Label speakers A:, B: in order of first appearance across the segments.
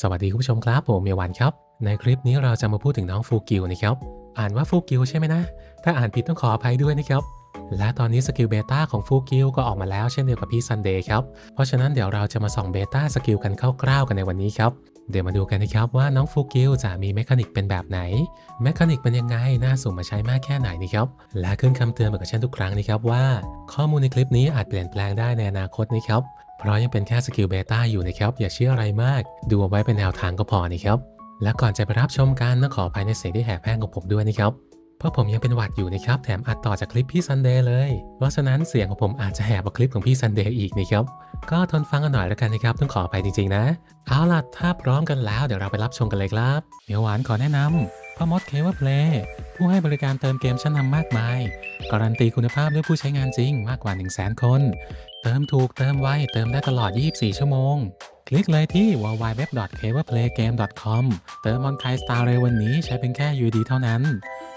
A: สวัสดีคุณผู้ชมครับผมเมียวันครับ ในคลิปนี้เราจะมาพูดถึงน้องฟูกิวนะครับ อ่านว่าฟูกิวใช่ไหมนะ ถ้าอ่านผิดต้องขออภัยด้วยนะครับ และตอนนี้สกิลเบต้าของฟูกิวก็ออกมาแล้วเช่นเดียวกับพี่ซันเดย์ครับ เพราะฉะนั้นเดี๋ยวเราจะมาส่องเบต้าสกิลกันคร่าวๆกันในวันนี้ครับเดี๋ยวมาดูกันนะครับว่าน้องฟูกิวจะมีเมคานิกเป็นแบบไหน เมคานิกเป็นยังไง น่าสุ่มมาใช้มากแค่ไหนนะครับ และขึ้นคำเตือนเหมือนกับเช่นทุกครั้งนะครับว่า ข้อมูลในคลิปนี้อาจเปลี่ยนแปลงได้ในอนาคตนะครับ เพราะยังเป็นแค่สกิลเบต้าอยู่นะครับ อย่าเชื่ออะไรมาก ดูเอาไว้เป็นแนวทางก็พอนะครับ และก่อนจะไปรับชมกันต้องขออภัยในเสียงที่แหบแห้งของผมด้วยนะครับ เพราะผมยังเป็นหวัดอยู่นะครับ แถมอัดต่อจากคลิปพี่ซันเดย์เลย เพราะฉะนั้นเสียงของผมอาจจะแหบกว่าคลิปของพี่ซันเดย์อีกนะครับ ก็ทนฟังกันหน่อยแล้วกันนะครับ ต้องขออภัยจริงๆนะ เอาล่ะ ถ้าพร้อมกันแล้วเดี๋ยวเราไปรับชมกันเลยครับ เดี๋ยวหวานขอแนะนำพ่อมดเคเวอร์เพลย์ผู้ให้บริการเติมเกมชั้นนำมากมาย การันตีคุณภาพด้วยผู้ใช้งานจริงมากกว่า 1 0 0 0 0แคน เติมถูกเติมไวเติมได้ตลอด 24 ชั่วโมง คลิกเลยที่ www.caverplaygame.com เติมออนไทสตาร์เรวันนี้ใช้เป็นแค่ UD เท่านั้น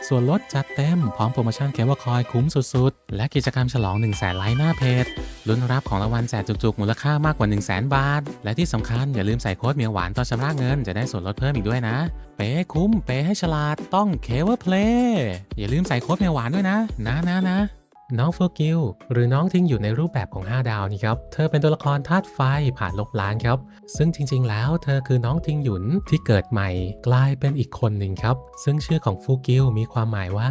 A: ส่วนลดจัดเต็ม พร้อมโปรโมชั่นเคเวอร์คอยคุ้มสุดๆ และกิจกรรมฉลอง 1 0 0 0 0แสนไลค์หน้าเพจลุ้นรับของรางวัลแจกจุกๆ มูลค่ามากกว่า 1 0 0 0 0แบาท และที่สำคัญอย่าลืมใส่โค้ดเมียหวานตอนชำระเงินจะได้ส่วนลดเพิ่มอีกด้วยนะ เป๊คุ้มเป๊ให้ฉลาดต้องเคเวอร์เพลย์อย่าลืมใส่โค้ดเมียหวานด้วยนะ นะนะนะ น้องเฟกิลหรือน้องทิ้งอยู่ในรูปแบบของ 5 ดาวนี่ครับ เธอเป็นตัวละครธาตุไฟผ่านลบล้านครับ ซึ่งจริง ๆ แล้วเธอคือน้องทิงหยุนที่เกิดใหม่กลายเป็นอีกคนหนึ่งครับ ซึ่งชื่อของฟูกิลมีความหมายว่า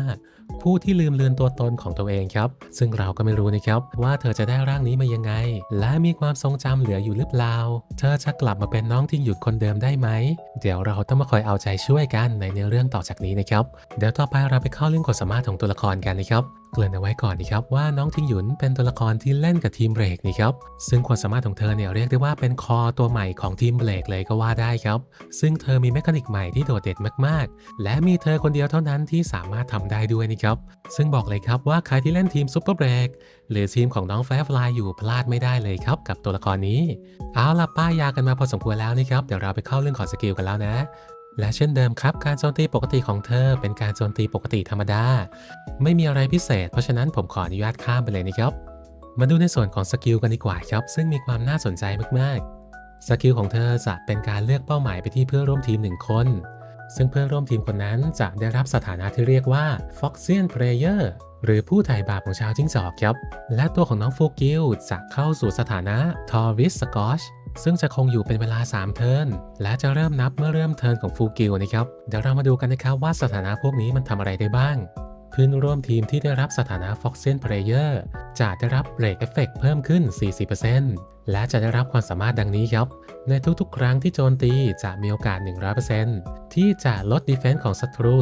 A: ผู้ที่ลืมเลือนตัวตนของตัวเองครับ ซึ่งเราก็ไม่รู้นะครับว่าเธอจะได้ร่างนี้มายังไง และมีความทรงจำเหลืออยู่หรือเปล่า เธอจะกลับมาเป็นน้องทิงหยุนคนเดิมได้ไหม เดี๋ยวเราต้องมาคอยเอาใจช่วยกันในเนื้อเรื่องต่อจากนี้นะครับ เดี๋ยวต่อไปเราไปเข้าเรื่องความสามารถของตัวละครกันนะครับ เกริ่นเอาไว้ก่อนนะครับว่าน้องทิงหยุนเป็นตัวละครที่เล่นกับทีมเบรกนี่ครับซึ่งความสามารถของเธอเนี่ยเรียกได้ว่าเป็นคอตัวใหม่ของทีมเบรกเลยก็ว่าได้ครับ ซึ่งเธอมีเมคานิกใหม่ที่โดดเด่นมากๆ และมีเธอคนเดียวเท่านั้นที่สามารถทำได้ด้วยนะครับซึ่งบอกเลยครับว่าใครที่เล่นทีมซูเปอร์เบรกหรือทีมของน้องแฟฟลายอยู่พลาดไม่ได้เลยครับกับตัวละครนี้ เอาล่ะป้ายยากันมาพอสมควรแล้วนะครับเดี๋ยวเราไปเข้าเรื่องของสกิลกันแล้วนะ และเช่นเดิมครับการโจมตีปกติของเธอเป็นการโจมตีปกติธรรมดา ไม่มีอะไรพิเศษ เพราะฉะนั้นผมขออนุญาตข้ามไปเลยนะครับ มาดูในส่วนของสกิลกันดีกว่าครับ ซึ่งมีความน่าสนใจมากๆ สกิลของเธอจะเป็นการเลือกเป้าหมายไปที่เพื่อนร่วมทีมหนึ่งคน ซึ่งเพื่อนร่วมทีมคนนั้นจะได้รับสถานะที่เรียกว่า Foxian Player หรือผู้ถ่ายบาปของชาวจิ้งจอกครับ และตัวของน้องฟูกิลจะเข้าสู่สถานะ Taurus Scotch ซึ่งจะคงอยู่เป็นเวลา 3 เทิร์น และจะเริ่มนับเมื่อเริ่มเทิร์นของฟูกิลนะครับ เดี๋ยวเรามาดูกันนะครับว่าสถานะพวกนี้มันทำอะไรได้บ้าง เพื่อนร่วมทีมที่ได้รับสถานะ Foxian Player จะได้รับเบรกเอฟเฟกเพิ่มขึ้น 40% และจะได้รับความสามารถดังนี้ครับ ในทุกๆ ครั้งที่โจมตีจะมีโอกาส 100%ที่จะลดดีเฟนส์ของศัตรู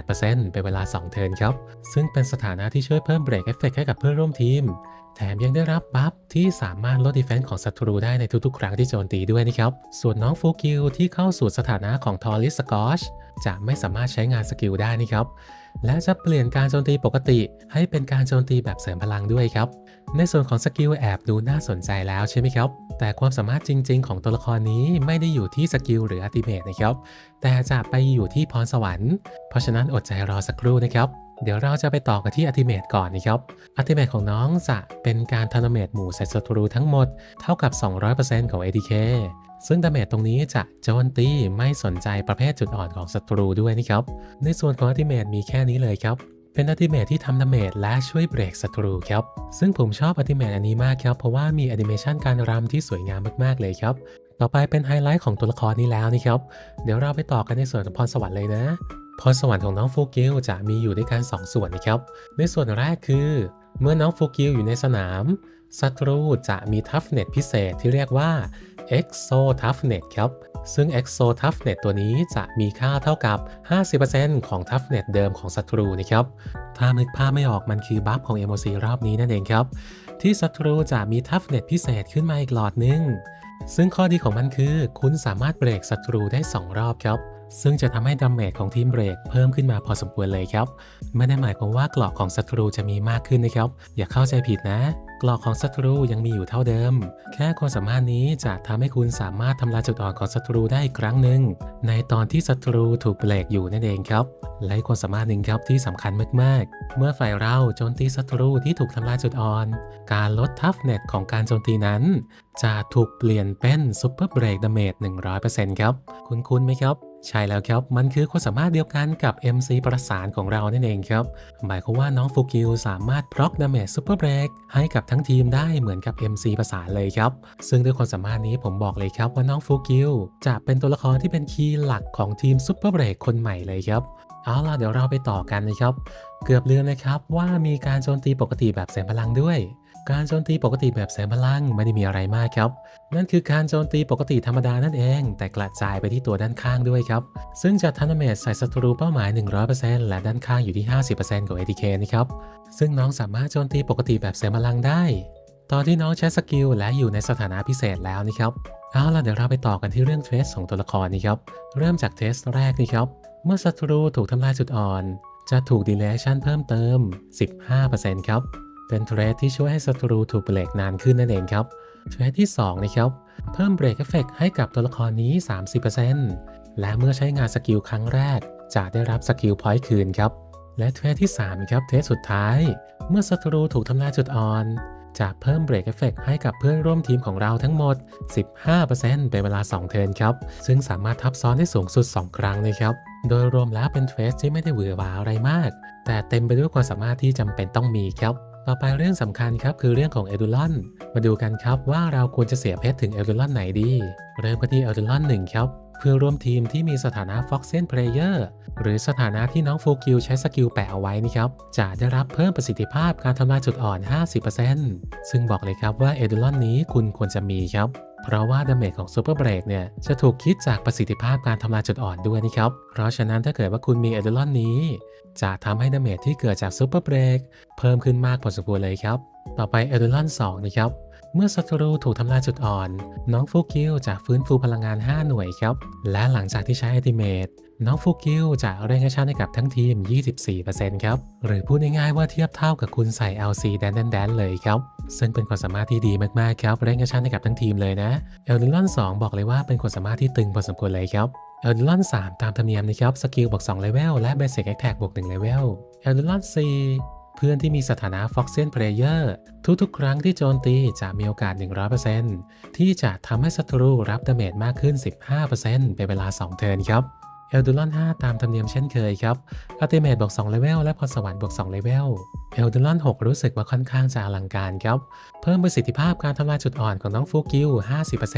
A: 18%เป็นเวลา 2 เทิร์นครับ ซึ่งเป็นสถานะที่ช่วยเพิ่มเบรกเอฟเฟกให้กับเพื่อนร่วมทีม แถมยังได้รับบัฟที่สามารถลดดีเฟนส์ของศัตรูได้ในทุกๆ ครั้งที่โจมตีด้วยนะครับ ส่วนน้องฟูกิลที่เข้าสู่สถานะของทอริสกอชจะไม่สามารถใช้งานสกิลได้นะครับ และจะเปลี่ยนการโจมตีปกติให้เป็นการโจมตีแบบเสริมพลังด้วยครับ ในส่วนของสกิลแอบดูน่าสนใจแล้วใช่ไหมครับ แต่ความสามารถจริง ๆ ของตัวละครนี้ไม่ได้อยู่ที่สกิลหรืออัติเมตนะครับ แต่จะไปอยู่ที่พรสวรรค์ เพราะฉะนั้นอดใจรอสักครู่นะครับเดี๋ยวเราจะไปต่อกันที่อัติเมตก่อนนะครับอัติเมตของน้องจะเป็นการทันเมตหมู่ใส่ศัตรูทั้งหมด เท่ากับ 200%ของ ADK ซึ่งดาเมจตรงนี้จะโจมตีไม่สนใจประเภทจุดอ่อนของศัตรูด้วยนะครับ ในส่วนของอัติเมตมีแค่นี้เลยครับ เป็นอัติเมตที่ทำดาเมจและช่วยเบรกศัตรูครับ ซึ่งผมชอบอัติเมตอันนี้มากครับ เพราะว่ามีแอนิเมชันการรำที่สวยงามมากๆเลยครับ ต่อไปเป็นไฮไลท์ของตัวละครนี้แล้วนี่ครับ เดี๋ยวเราไปต่อกันในส่วนของพรสวรรค์เลยนะ พรสวรรค์ของน้องฟูกิลจะมีอยู่ด้วยกัน2ส่วนนะครับ ในส่วนแรกคือ เมื่อน้องฟูกิลอยู่ในสนาม ศัตรูจะมีทัฟเน็ตพิเศษที่เรียกว่า Exo Toughness ครับ ซึ่ง Exo Toughness ตัวนี้จะมีค่าเท่ากับ 50%ของ Toughness เดิมของศัตรูนะครับ ถ้านึกภาพไม่ออกมันคือบัฟของ MOC รอบนี้นั่นเองครับ ที่ศัตรูจะมี Toughness พิเศษขึ้นมาอีกหลอดหนึง ซึ่งข้อดีของมันคือ คุณสามารถเบรกศัตรูได้ 2 รอบครับ ซึ่งจะทำให้ดาเมจของทีมเบรกเพิ่มขึ้นมาพอสมควรเลยครับ ไม่ได้หมายความว่าเกราะของศัตรูจะมีมากขึ้นนะครับ อย่าเข้าใจผิดนะเกราะของศัตรูยังมีอยู่เท่าเดิม แค่ความสามารถนี้จะทำให้คุณสามารถทำลายจุดอ่อนของศัตรูได้อีกครั้งหนึ่ง ในตอนที่ศัตรูถูกเบรกอยู่นั่นเองครับ และความสามารถหนึ่งครับที่สำคัญมากๆ เมื่อฝ่ายเราโจมตีศัตรูที่ถูกทำลายจุดอ่อน การลดทัฟเน็ตของการโจมตีนั้น จะถูกเปลี่ยนเป็นซูเปอร์เบรกดาเมจ100%ครับ คุณคุ้นๆไหมครับ ใช่แล้วครับ มันคือความสามารถเดียวกันกับ MC ประสานของเรานั่นเองครับ หมายความว่าน้องฟูกิลสามารถพร็อกดาเมจซูเปอร์เบรกให้กับทั้งทีมได้เหมือนกับ MC ประสานเลยครับ ซึ่งด้วยความสามารถนี้ผมบอกเลยครับว่าน้องฟูกิลจะเป็นตัวละครที่เป็นคีย์หลักของทีมซูเปอร์เบรกคนใหม่เลยครับ เอาล่ะเดี๋ยวเราไปต่อกันนะครับ เกือบลืมนะครับว่ามีการโจมตีปกติแบบแสงพลังด้วย การโจมตีปกติแบบแสงพลังไม่ได้มีอะไรมากครับ นั่นคือการโจมตีปกติธรรมดานั่นเอง แต่กระจายไปที่ตัวด้านข้างด้วยครับ ซึ่งจะทันเมจใส่ศัตรูเป้าหมาย 100%และด้านข้างอยู่ที่ 50%ของ ATK นะครับ ซึ่งน้องสามารถโจมตีปกติแบบแสงพลังได้ ตอนที่น้องใช้สกิลและอยู่ในสถานะพิเศษแล้วนะครับ เอาล่ะเดี๋ยวเราไปต่อกันที่เรื่องเทสของตัวละครนี้ครับ เริ่มจากเทสแรกนี่ครับ เมื่อศัตรูถูกทำลายจุดอ่อน จะถูกดีเลชันเพิ่มเติม 15%ครับ เป็นเทรดที่ช่วยให้ศัตรูถูกเบรกนานขึ้นนั่นเองครับ เทรดที่2นะครับเพิ่มเบรกเอฟเฟกให้กับตัวละครนี้ 30%และเมื่อใช้งานสกิลครั้งแรก จะได้รับสกิลพอยต์คืนครับ และเทรดที่3ครับเทรดสุดท้าย เมื่อศัตรูถูกทำลายจุดอ่อนจะเพิ่มเบรกเอฟเฟกให้กับเพื่อนร่วมทีมของเราทั้งหมด 15%เป็นเวลา 2 เทิร์นครับ ซึ่งสามารถทับซ้อนได้สูงสุด 2 ครั้งนะครับ โดยรวมแล้วเป็นเทรสที่ไม่ได้หวือหวาอะไรมาก แต่เต็มไปด้วยความสามารถที่จำเป็นต้องมีครับ ต่อไปเรื่องสำคัญครับคือเรื่องของเอดูลอนมาดูกันครับว่าเราควรจะเสียเพชรถึงเอดูลอนไหนดี เริ่มกันที่เอดูลอนหนึ่งครับเพื่อร่วมทีมที่มีสถานะ f o x e n Player หรือสถานะที่น้องฟูกิวใช้สกิลแปะเอาไว้นี่ครับจะได้รับเพิ่มประสิทธิภาพการทำลายจุดอ่อน 50%ซึ่งบอกเลยครับว่าเอดูลอนนี้คุณควรจะมีครับ เพราะว่าดาเมจของซูเปอร์เบรกเนี่ยจะถูกคิดจากประสิทธิภาพการทำลายจุดอ่อนด้วยนี่ครับ เพราะฉะนั้นถ้าเกิดว่าคุณมีเอดูลอนนี้ จะทำให้ดาเมจที่เกิดจากซูเปอร์เบรกเพิ่มขึ้นมากพอสมควรเลยครับ ต่อไปเอดูลอน2นะครับ เมื่อศัตรูถูกทำลายจุดอ่อน น้องฟูกิลจะฟื้นฟูพลังงาน 5 หน่วยครับ และหลังจากที่ใช้อัติเมตน้องฟูกิลจะเร่งกระชั้นให้กับทั้งทีม 24%ครับ หรือพูดง่ายๆว่าเทียบเท่ากับคุณใส่ LC แดนแดนแดนเลยครับ ซึ่งเป็นความสามารถที่ดีมากๆครับ เร่งกระชั้นให้กับทั้งทีมเลยนะ เอลดิลอน 2 บอกเลยว่าเป็นความสามารถที่ตึงพอสมควรเลยครับเอลดิลอน 3 ตามธรรมเนียมนะครับ สกิลบวก2เลเวลและเบสิกแอคแท็กบวก1เลเวลเอลดิลอน 4 เพื่อนที่มีสถานะ Foxian Player ทุกๆ ครั้งที่โจมตีจะมีโอกาส 100%ที่จะทำให้ศัตรูรับดาเมจมากขึ้น 15%เป็นเวลา 2 เทิร์นครับเอลดูลอน5 ตามธรรมเนียมเช่นเคยครับอัติเมตบวก2เลเวลและพรสวรรค์บวก2เลเวลเอลดูลอน6รู้สึกว่าค่อนข้างจะอลังการครับ เพิ่มประสิทธิภาพการทำลายจุดอ่อนของน้องฟูกิล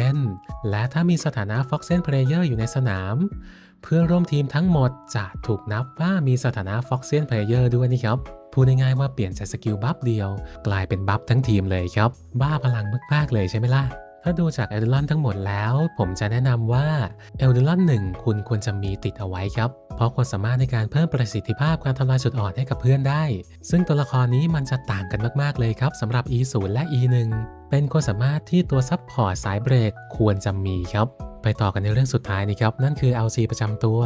A: 50%และถ้ามีสถานะ Foxen Player อร์อยู่ในสนาม เพื่อนร่วมทีมทั้งหมดจะถูกนับว่ามีสถานะ Foxian Player ด้วยนี่ครับ พูดง่ายๆว่าเปลี่ยนจากสกิลบัฟเดียว กลายเป็นบัฟทั้งทีมเลยครับ บ้าพลังมากๆเลยใช่ไหมล่ะถ้าดูจากเอลดูลอนทั้งหมดแล้ว ผมจะแนะนำว่าเอลดูลอน1คุณควรจะมีติดเอาไว้ครับ เพราะความสามารถในการเพิ่มประสิทธิภาพการทำลายจุดอ่อนให้กับเพื่อนได้ ซึ่งตัวละครนี้มันจะต่างกันมาก ๆ เลยครับสำหรับ E0 และ E1 เป็นความสามารถที่ตัวซับพอร์ตสายเบรกควรจะมีครับ ไปต่อกันในเรื่องสุดท้ายนี้ครับ นั่นคือ LC ประจำตัว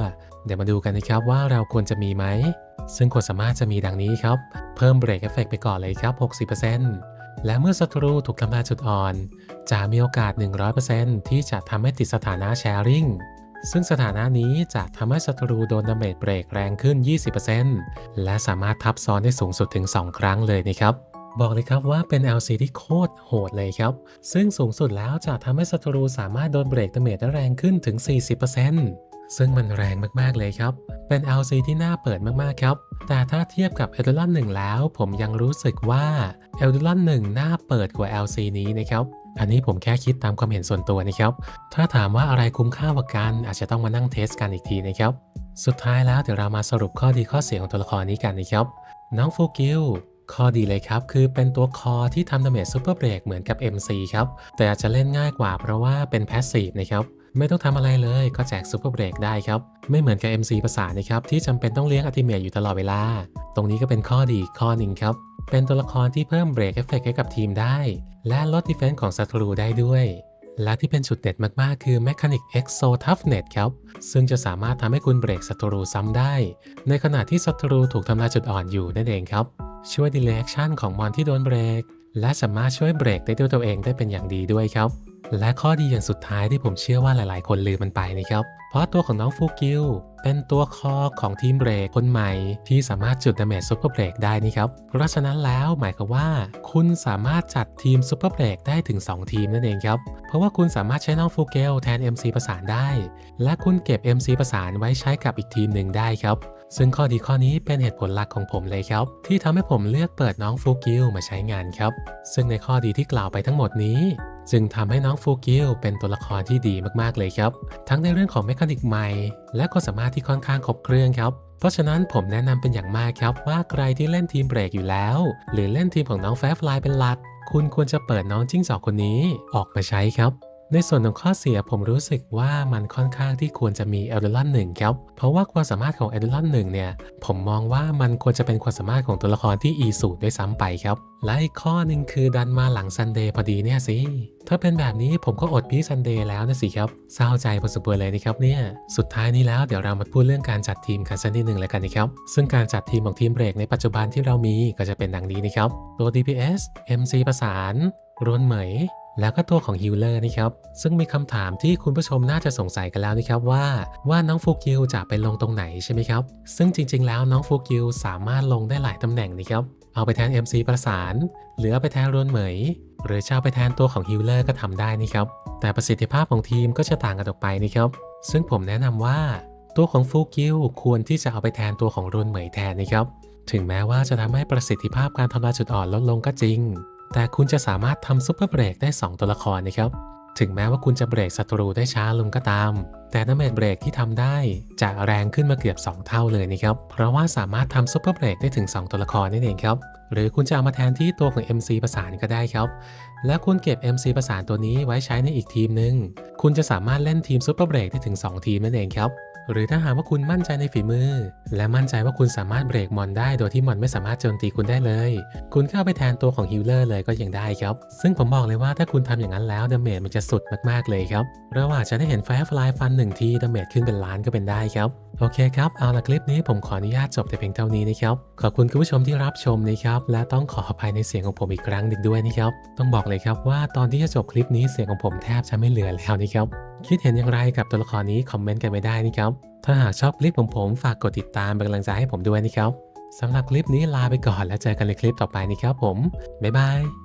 A: เดี๋ยวมาดูกันนะครับว่าเราควรจะมีไหม ซึ่งความสามารถจะมีดังนี้ครับ เพิ่มเบรกเอฟเฟกไปก่อนเลยครับ 60%และเมื่อศัตรูถูกทำลายจุดอ่อน จะมีโอกาส 100%ที่จะทำให้ติดสถานะแชร์ริงซึ่งสถานะนี้จะทำให้ศัตรูโดนดาเมจเบรกแรงขึ้น 20%และสามารถทับซ้อนได้สูงสุดถึง 2 ครั้งเลยนะครับบอกเลยครับว่าเป็น LC ที่โคตรโหดเลยครับ ซึ่งสูงสุดแล้วจะทำให้ศัตรูสามารถโดนเบรกดาเมจได้แรงขึ้นถึง 40% ซึ่งมันแรงมากๆเลยครับ เป็น LC ที่น่าเปิดมากๆครับ แต่ถ้าเทียบกับ e l d o n 1 แล้ว ผมยังรู้สึกว่า e l d o n 1 น่าเปิดกว่า LC นี้นะครับอันนี้ผมแค่คิดตามความเห็นส่วนตัวนะครับ ถ้าถามว่าอะไรคุ้มค่ากว่ากัน อาจจะต้องมานั่งเทสกันอีกทีนะครับ สุดท้ายแล้วเดี๋ยวเรามาสรุปข้อดีข้อเสียของตัวละครนี้กันนะครับ น้องฟูกิลข้อดีเลยครับ คือเป็นตัวคอที่ทำดาเมจซูเปอร์เบรกเหมือนกับ MC ครับ แต่อาจจะเล่นง่ายกว่าเพราะว่าเป็นแพสซีฟนะครับ ไม่ต้องทำอะไรเลยก็แจกซูเปอร์เบรกได้ครับ ไม่เหมือนกับ MC ภาษานะครับ ที่จำเป็นต้องเลี้ยงอัติเมทอยู่ตลอดเวลา ตรงนี้ก็เป็นข้อดีข้อหนึ่งครับ เป็นตัวละครที่เพิ่มเบรกเอฟเฟกให้กับทีมได้ และลดดีเฟนส์ของศัตรูได้ด้วยและที่เป็นจุดเด็ดมากๆ คือ Mechanic Exo Toughness ครับ ซึ่งจะสามารถทำให้คุณเบรกศัตรูซ้ำได้ ในขณะที่ศัตรูถูกทำลายจุดอ่อนอยู่นั่นเองครับ ช่วย delay action ของมอนที่โดนเบรก และสามารถช่วยเบรกได้ด้วยตัวเองได้เป็นอย่างดีด้วยครับ และข้อดีอย่างสุดท้ายที่ผมเชื่อว่าหลายๆ คนลืมมันไปนะครับ เพราะตัวของน้องฟูกิลเป็นตัวคอของทีมเบรกคนใหม่ ที่สามารถจุดดาเมจซุปเปอร์เบรกได้นี่ครับ เพราะฉะนั้นแล้วหมายความว่า คุณสามารถจัดทีมซุปเปอร์เบรกได้ถึง 2 ทีมนั่นเองครับ เพราะว่าคุณสามารถใช้น้องฟูเกลแทน MC ประสานได้ และคุณเก็บ MC ประสานไว้ใช้กับอีกทีมหนึ่งได้ครับ ซึ่งข้อดีข้อนี้เป็นเหตุผลหลักของผมเลยครับ ที่ทำให้ผมเลือกเปิดน้องฟูกิลมาใช้งานครับ ซึ่งในข้อดีที่กล่าวไปทั้งหมดนี้ จึงทำให้น้องฟูกิลเป็นตัวละครที่ดีมากๆเลยครับ ทั้งในเรื่องของเมคานิกใหม่ และก็สามารถที่ค่อนข้างครบเครื่องครับ เพราะฉะนั้นผมแนะนำเป็นอย่างมากครับว่าใครที่เล่นทีมเบรกอยู่แล้ว หรือเล่นทีมของน้องแฟฟลายเป็นหลัก คุณควรจะเปิดน้องจิ้งจอกคนนี้ออกมาใช้ครับ ในส่วนของข้อเสียผมรู้สึกว่ามันค่อนข้างที่ควรจะมีเอลเดลอนหนึ่งครับ เพราะว่าความสามารถของเอลเดลอนหนึ่งเนี่ย ผมมองว่ามันควรจะเป็นความสามารถของตัวละครที่อีสูตรด้วยซ้ำไปครับ และอีกข้อหนึ่งคือดันมาหลังซันเดย์พอดีเนี่ยสิ ถ้าเป็นแบบนี้ผมก็อดพี่ซันเดย์แล้วนะสิครับเศร้าใจพอสมควรเลยนะครับเนี่ย สุดท้ายนี้แล้วเดี๋ยวเรามาพูดเรื่องการจัดทีมกันสักนิดหนึ่งเลยกันนะครับ ซึ่งการจัดทีมของทีมเบรกในปัจจุบันที่เรามีก็จะเป็นดังนี้นะครับ ตัว DPS MC ประสานรวนเหมย แล้วก็ตัวของฮิลเลอร์นี่ครับซึ่งมีคำถามที่คุณผู้ชมน่าจะสงสัยกันแล้วนะครับว่าว่าน้องฟูกิลจะไปลงตรงไหนใช่ไหมครับ ซึ่งจริง ๆ แล้วน้องฟูกิลสามารถลงได้หลายตำแหน่งนะครับเอาไปแทน MC ประสาน หรือเอาไปแทนรวนเหมย หรือจะเอาไปแทนตัวของฮิลเลอร์ก็ทำได้นี่ครับแต่ประสิทธิภาพของทีมก็จะต่างกันออกไปนี่ครับซึ่งผมแนะนำว่า ตัวของฟูกิลควรที่จะเอาไปแทนตัวของรวนเหมยแทนนะครับถึงแม้ว่าจะทำให้ประสิทธิภาพการทำลายจุดอ่อนลดลงก็จริง แต่คุณจะสามารถทำซุปเปอร์เบรกได้ 2 ตัวละครนะครับ ถึงแม้ว่าคุณจะเบรกศัตรูได้ช้าลงก็ตาม แต่ดาเมจเบรกที่ทำได้จะแรงขึ้นมาเกือบ 2 เท่าเลยนะครับ เพราะว่าสามารถทำซุปเปอร์เบรกได้ถึง 2 ตัวละครนั่นเองครับ หรือคุณจะเอามาแทนที่ตัวของ MC ประสานก็ได้ครับ และคุณเก็บ MC ประสานตัวนี้ไว้ใช้ในอีกทีมหนึ่งคุณจะสามารถเล่นทีมซุปเปอร์เบรกได้ถึง 2 ทีมนั่นเองครับ หรือถ้าหากว่าคุณมั่นใจในฝีมือ และมั่นใจว่าคุณสามารถเบรกมอนได้ โดยที่มอนไม่สามารถโจมตีคุณได้เลย คุณก็เอาไปแทนตัวของฮิลเลอร์เลยก็ยังได้ครับ ซึ่งผมบอกเลยว่าถ้าคุณทำอย่างนั้นแล้วดาเมจมันจะสุดมากๆเลยครับเราอาจจะได้เห็นไฟฟลายฟันหนึ่งทีดาเมจขึ้นเป็นล้านก็เป็นได้ครับโอเคครับ เอาละคลิปนี้ผมขออนุญาตจบแต่เพียงเท่านี้นะครับ ขอบคุณคุณผู้ชมที่รับชมนะครับ และต้องขออภัยในเสียงของผมอีกครั้งหนึ่งด้วยนะครับ ต้องบอกเลยครับว่าตอนที่จะจบคลิปนี้เสียงของผมแทบจะไม่เหลือแล้วนะครับ คิดเห็นอย่างไรกับตัวละครนี้คอมเมนต์กันไว้ได้นะครับ ถ้าหากชอบคลิปของผมฝากกดติดตามเป็นกำลังใจให้ผมด้วยนะครับสำหรับคลิปนี้ลาไปก่อนแล้วเจอกันในคลิปต่อไปนะครับผมบ๊ายบาย